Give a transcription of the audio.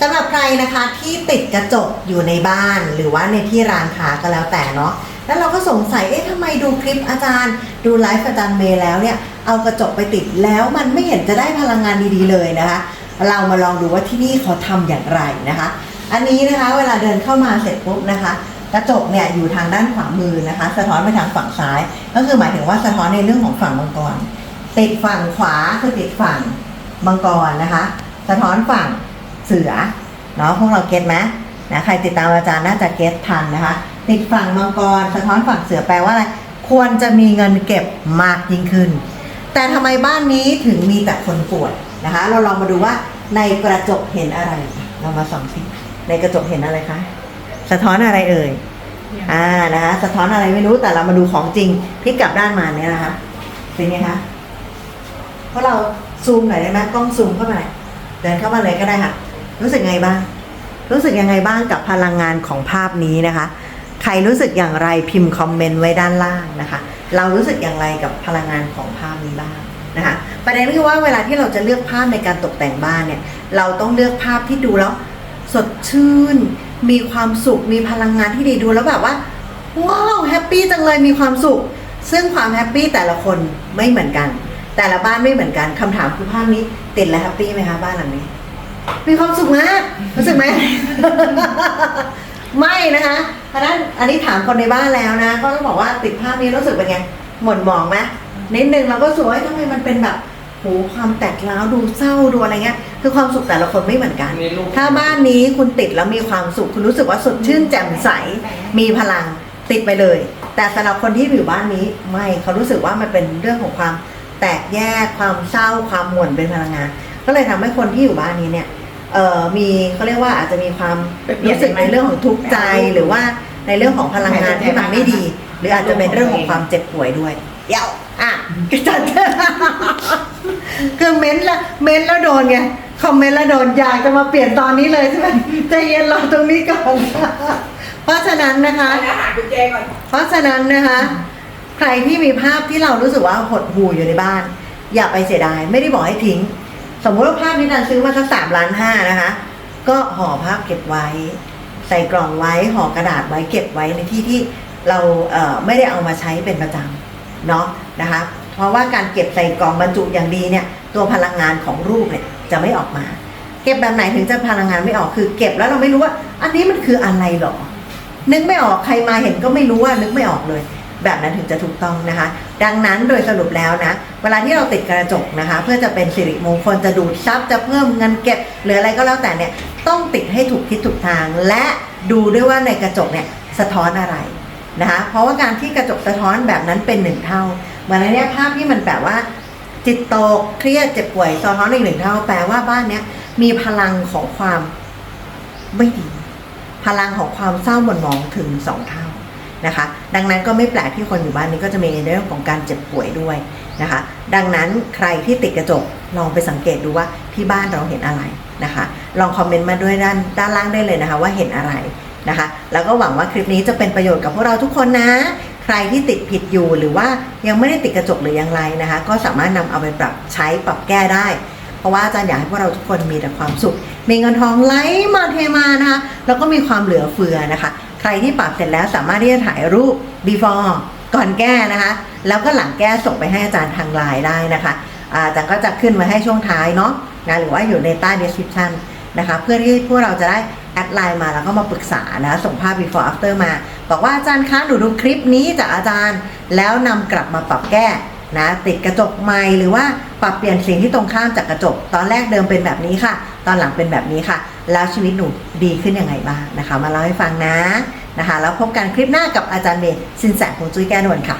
สำหรับใครนะคะที่ติดกระจกอยู่ในบ้านหรือว่าในที่ร้านค้าก็แล้วแต่เนาะแล้วเราก็สงสัยเอ๊ะทำไมดูคลิปอาจารย์ ดูไลฟ์อาจารย์เมย์แล้วเนี่ยเอากระจกไปติดแล้วมันไม่เห็นจะได้พลังงานดีๆเลยนะคะ เรามาลองดูว่าที่นี่เขาทำอย่างไรนะคะ อันนี้นะคะเวลาเดินเข้ามาเสร็จปุ๊บนะคะ กระจกเนี่ยอยู่ทางด้านขวามือนะคะ สะท้อนไปทางฝั่งซ้าย ก็คือหมายถึงว่าสะท้อนในเรื่องของฝั่งมังกรติดฝั่งขวาคือติดฝั่งมังกรนะคะ สะท้อนฝั่ง เสือเนาะพวกเราเก็ตไหมนะใครติดตามอาจารย์น่าจะเก็ตทันนะคะ ติดฝั่งมังกรสะท้อนฝั่งเสือแปลว่าอะไรควรจะมีเงินเก็บมากยิ่งขึ้น แต่ทำไมบ้านนี้ถึงมีแต่คนป่วยนะคะ เราลองมาดูว่าในกระจกเห็นอะไร เรามาส่องสิในกระจกเห็นอะไรคะสะท้อนอะไรเอ่ยอ่านะคะสะท้อนอะไรไม่รู้แต่เรามาดูของจริงพลิกกลับด้านมาเนี่ยนะคะเป็นไงคะเพราะเราซูมหน่อยได้ไหมกล้องซูมเข้ามาหน่อยเดินเข้ามาเลยก็ได้ค่ะ รู้สึกไงบ้าง รู้สึกยังไงบ้างกับพลังงานของภาพนี้นะคะ ใครรู้สึกอย่างไรพิมพ์คอมเมนต์ไว้ด้านล่างนะคะ เรารู้สึกอย่างไรกับพลังงานของภาพนี้บ้างนะคะประเด็นคือว่าเวลาที่เราจะเลือกภาพในการตกแต่งบ้านเนี่ยเราต้องเลือกภาพที่ดูแล้วสดชื่น มีความสุข มีพลังงานที่ดีดูแล้วแบบว่าว้าวแฮปปี้จังเลยมีความสุข ซึ่งความแฮปปี้แต่ละคนไม่เหมือนกัน แต่ละบ้านไม่เหมือนกันคำถามคือภาพนี้ติดแล้วแฮปปี้ไหมคะบ้านหลังนี้ มีความสุขมากรู้สึกไหม ไม่นะคะเพราะฉะนั้นอันนี้ถามคนในบ้านแล้วนะ ก็ต้องบอกว่าติดภาพนี้รู้สึกเป็นไง หม่นหมองไหมนิดนึงเราก็สวยทำไมมันเป็นแบบโหความแตกร้าวดูเศร้าดูอะไรเงี้ย คือความสุขแต่ละคนไม่เหมือนกัน มีลูก ถ้าบ้านนี้คุณติดแล้วมีความสุข คุณรู้สึกว่าสดชื่นแจ่มใส มีพลังติดไปเลย แต่สำหรับคนที่อยู่บ้านนี้ไม่เขารู้สึกว่ามันเป็นเรื่องของความแตกแยกความเศร้าความหม่นเป็นพลังงาน ก็เลยทำให้คนที่อยู่บ้านนี้เนี่ยเอ่อมีเขาเรียกว่าอาจจะมีความรู้สึกในเรื่องของทุกข์ใจหรือว่าในเรื่องของพลังงานที่มันไม่ดี หรืออาจจะเป็นเรื่องของความเจ็บป่วยด้วยเดี๋ยวอะกระจัดคือเม้นต์ละเม้นต์แล้วโดนไงคอมเมนต์แล้วโดนอยากจะมาเปลี่ยนตอนนี้เลยใช่ไหมใจเย็นรอตรงนี้ก่อนเพราะฉะนั้นนะคะไปแล้วหากุญแจก่อนเพราะฉะนั้นนะคะ ใครที่มีภาพที่เรารู้สึกว่าหดหู่อยู่ในบ้าน อย่าไปเสียดาย ไม่ได้บอกให้ทิ้ง สมมติว่าภาพนี้นันซื้อมาสักสามล้านห้านะคะ ก็ห่อภาพเก็บไว้ ใส่กล่องไว้ห่อกระดาษไว้เก็บไว้ในที่ที่เราเไม่ได้เอามาใช้เป็นประจำเนาะนะคะ เพราะว่าการเก็บใส่กล่องบรรจุอย่างดีเนี่ย ตัวพลังงานของรูปเนี่ยจะไม่ออกมา เก็บแบบไหนถึงจะพลังงานไม่ออกคือ เก็บแล้วเราไม่รู้ว่า อันนี้มันคืออะไรหรอนึกไม่ออกใครมาเห็นก็ไม่รู้ว่านึกไม่ออกเลย แบบนั้นถึงจะถูกต้องนะคะ ดังนั้นโดยสรุปแล้วนะ เวลาที่เราติดกระจกนะคะ เพื่อจะเป็นสิริมงคลจะดูดซับจะเพิ่มเงินเก็บ หรืออะไรก็แล้วแต่เนี่ยต้องติดให้ถูกทิศถูกทาง และดูด้วยว่าในกระจกเนี่ยสะท้อนอะไรนะคะ เพราะว่าการที่กระจกสะท้อนแบบนั้นเป็นหนึ่งเท่าเหมือนในเนี้ยภาพที่มันแบบว่า จิตตกเครียดเจ็บป่วยสะท้อนอีกหนึ่งเท่าแปลว่าบ้านเนี้ยมีพลังของความไม่ดี พลังของความเศร้าหม่นหมองถึงสองเท่า นะคะ ดังนั้นก็ไม่แปลกที่คนอยู่บ้านนี้ก็จะมีในเรื่องของการเจ็บป่วยด้วยนะคะ ดังนั้นใครที่ติดกระจกลองไปสังเกตดูว่าที่บ้านเราเห็นอะไรนะคะ ลองคอมเมนต์มาด้วยด้านด้านล่างได้เลยนะคะ ว่าเห็นอะไรนะคะ แล้วก็หวังว่าคลิปนี้จะเป็นประโยชน์กับพวกเราทุกคนนะ ใครที่ติดผิดอยู่หรือว่ายังไม่ได้ติดกระจกหรืออย่างไรนะคะ ก็สามารถนำเอาไปปรับใช้ปรับแก้ได้เพราะว่าอาจารย์อยากให้พวกเราทุกคนมีแต่ความสุข มีเงินทองไหลมาเทมานะคะ แล้วก็มีความเหลือเฟือนะคะ ใครที่ปรับเสร็จแล้วสามารถที่จะถ่ายรูป before ก่อนแก้นะคะ แล้วก็หลังแก้ส่งไปให้อาจารย์ทางไลน์ได้นะคะอาอาจารย์ก็จะขึ้นไว้ให้ช่วงท้ายเนาะนะหรือว่าอยู่ในใต้ description นะคะ เพื่อที่พวกเราจะได้แอดไลน์มาแล้วก็มาปรึกษานะส่งภาพ before after มา บอกว่าอาจารย์คะหนูดูคลิปนี้จากอาจารย์ แล้วนำกลับมาปรับแก้นะติดกระจกใหม่หรือว่าปรับเปลี่ยนสิ่งที่ตรงข้ามจากกระจก ตอนแรกเดิมเป็นแบบนี้ค่ะ ตอนหลังเป็นแบบนี้ค่ะ แล้วชีวิตหนูดีขึ้นยังไงบ้างนะคะ มาเล่าให้ฟังนะนะคะ แล้วพบกันคลิปหน้ากับอาจารย์เมย์สินแสของจุ้ยแก้นวลค่ะ